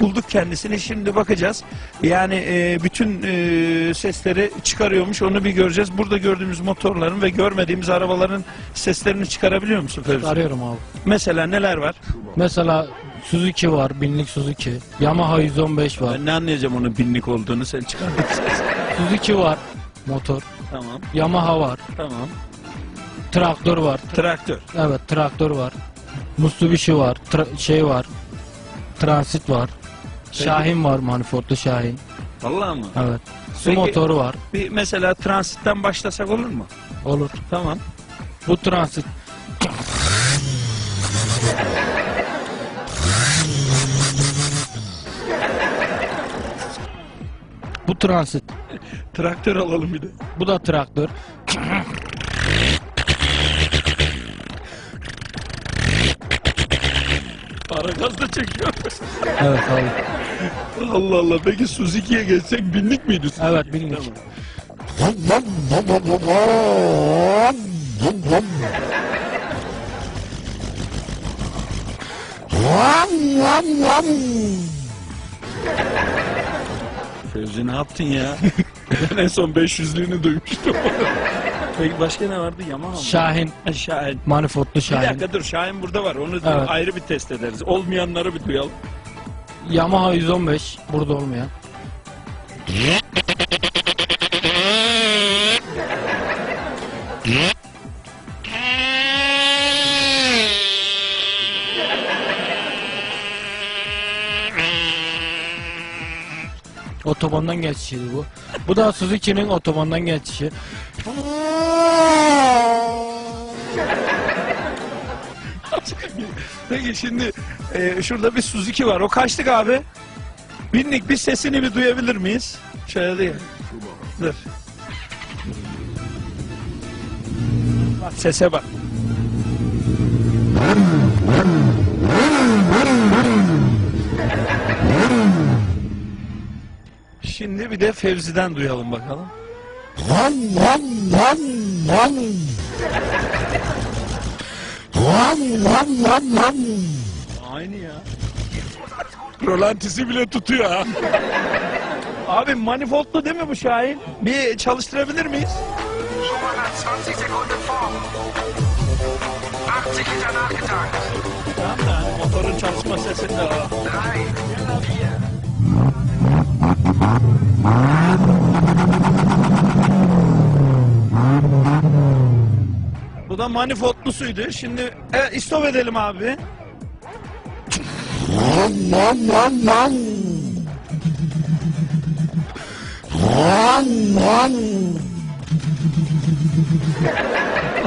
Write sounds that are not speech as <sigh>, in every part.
Bulduk kendisini şimdi bakacağız. Yani e, bütün e, sesleri çıkarıyormuş onu bir göreceğiz. Burada gördüğümüz motorların ve görmediğimiz arabaların seslerini çıkarabiliyor musun Fevzi? Arıyorum abi. Mesela neler var? Mesela Suzuki var, binlik Suzuki. Yamaha 115 var. Ben ne anlayacağım onun binlik olduğunu sen çıkar. Suzuki var, motor. tamam Yamaha var, tamam. traktör var. Traktör. Evet, traktör var. Mitsubishi var, tra- şey var. Transit var. Şahin var, manifoldlu Şahin. Vallahi mı? Evet. Su Peki- motoru var. Bir mesela transitten başlasak olur mu? Olur. Tamam. Bu transit. Bu transit. Traktör alalım bir de. Bu da traktör. Para gaz da çekiyor. <laughs> Evet abi. Allah Allah. Peki Suzuki'ye geçsek binlik miydi? Suzuki? Evet binlik. Fevzi ne yaptın ya? <laughs> ben en son 500'lüğünü duymuştum. <laughs> Peki başka ne vardı? Yamaha mı? Şahin. Şahin. Manifoldlu Bir Şahin. dakika dur Şahin burada var. Onu da Evet. ayrı bir test ederiz. Olmayanları bir duyalım. Yamaha 115. Burada olmayan. Otobandan geçişiydi bu. Bu da Suzuki'nin otobandan geçişi. <laughs> Peki şimdi e, şurada bir Suzuki var. O kaçlık abi? Binlik bir sesini bir duyabilir miyiz? Şöyle değil. Dur. Bak sese bak. Şimdi bir de Fevzi'den duyalım bakalım. Aynı ya. Rolantisi bile tutuyor ha. Abi manifoldlu değil mi bu Şahin? Bir çalıştırabilir miyiz? Schon mal nach 20 Sekunden vor. 80 Liter nachgetankt. Tamam da hani motorun çalışma sesinde o. 3, 4. Bu da manifoldlusuydu. Şimdi e, istop edelim abi. <laughs>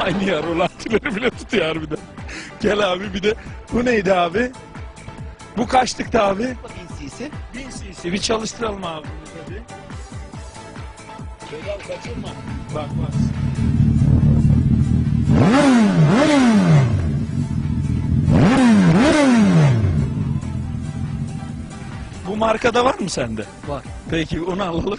Aynı ya rolantileri bile tutuyor harbiden. Gel abi bir de bu neydi abi? Bu kaçlıktı abi? 1000 cc. 1000 cc. Bir çalıştıralım abi. Pedal kaçırma. Bak bak. Markada var mı sende? Var. Peki onu alalım.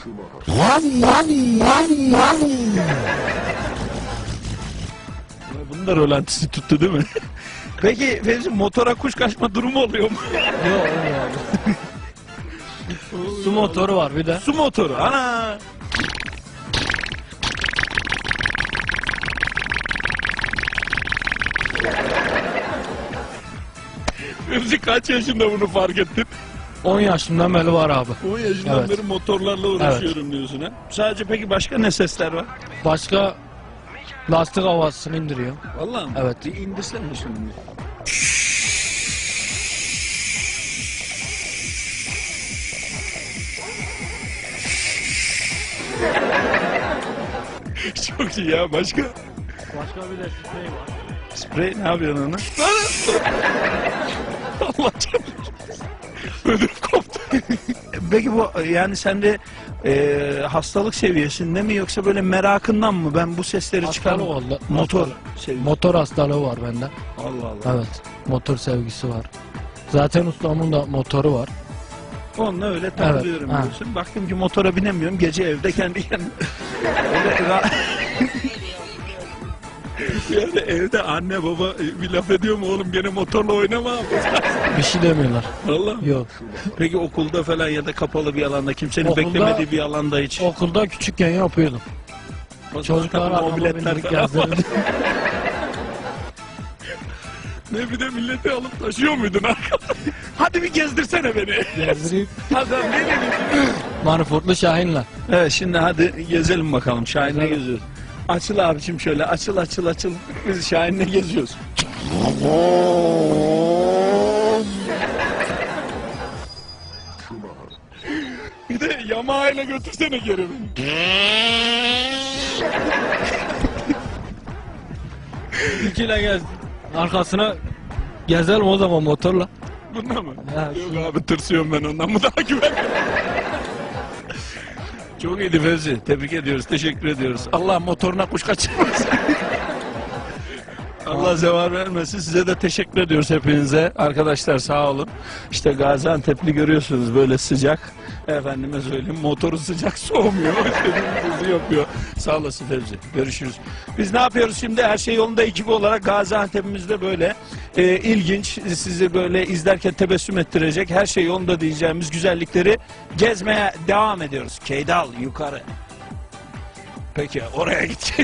Bunun da rolantisi tuttu değil mi? <laughs> Peki Fevzi motora kuş kaçma durumu oluyor mu? Yok olmuyor abi. Su motoru var bir de. Su motoru. Ana. Fevzi kaç yaşında bunu fark ettin? 10 yaşımdan beri var abi. 10 yaşından Evet. beri motorlarla uğraşıyorum diyorsun ha. Sadece peki başka ne sesler var? Başka lastik havasını indiriyor. Vallahi mi? Evet. Bir indirsene şunu. <laughs> Çok iyi ya başka. Başka bir de sprey var. Sprey ne yapıyorsun onu? <laughs> Allah canım. Ödüm koptu. Peki bu yani sende e, hastalık seviyesinde mi yoksa böyle merakından mı ben bu sesleri çıkarım? Hastalık oldu. Motor sevgisi. Motor hastalığı var bende. Allah Allah. Evet. Motor sevgisi var. Zaten ustamın da motoru var. Onunla öyle takılıyorum ha. diyorsun. Baktım ki motora binemiyorum. Gece evde kendi kendime. <laughs> Öyle ra- <laughs> Yani evde anne baba e, bir laf ediyor mu oğlum gene motorla oynama abi. <laughs> Bir şey demiyorlar. Vallahi. Yok. Peki okulda falan ya da kapalı bir alanda kimsenin Okulda- beklemediği bir alanda hiç. Okulda küçükken yapıyordum. O zaman Çocuklar tabii mobiletler bindirip falan var. gezdirirdi. Ne bir de milleti alıp taşıyor muydun arkadaş? Hadi bir gezdirsene beni. Gezdirip <laughs> Hadi ne dedin? Manifoldlu Şahin'le. Evet şimdi hadi gezelim bakalım. Şahin'le Gezelim. geziyoruz. Açıl abicim şöyle açıl açıl açıl. Biz Şahin'le geziyoruz. Bir de yamağıyla götürsene geri beni. İkiyle gez. Arkasına gezelim o zaman motorla. Bunda mı? Ya, Yok abi tırsıyorum ben ondan. Bu daha güvenli. Çok iyiydi Fevzi. Tebrik ediyoruz. Teşekkür ediyoruz. Allah motoruna kuş kaçırmasın. <laughs> Allah zeval vermesin. Size de teşekkür ediyoruz hepinize. Arkadaşlar sağ olun. İşte Gaziantep'li görüyorsunuz böyle sıcak. Efendime söyleyeyim motoru sıcak <laughs> soğumuyor. Yapıyor. Sağ olasın Fevzi. Görüşürüz. Biz ne yapıyoruz şimdi? Her şey yolunda ekibi olarak Gaziantep'imizde böyle e, ilginç sizi böyle izlerken tebessüm ettirecek her şey yolunda diyeceğimiz güzellikleri gezmeye devam ediyoruz. Keydal yukarı. Peki oraya git <laughs>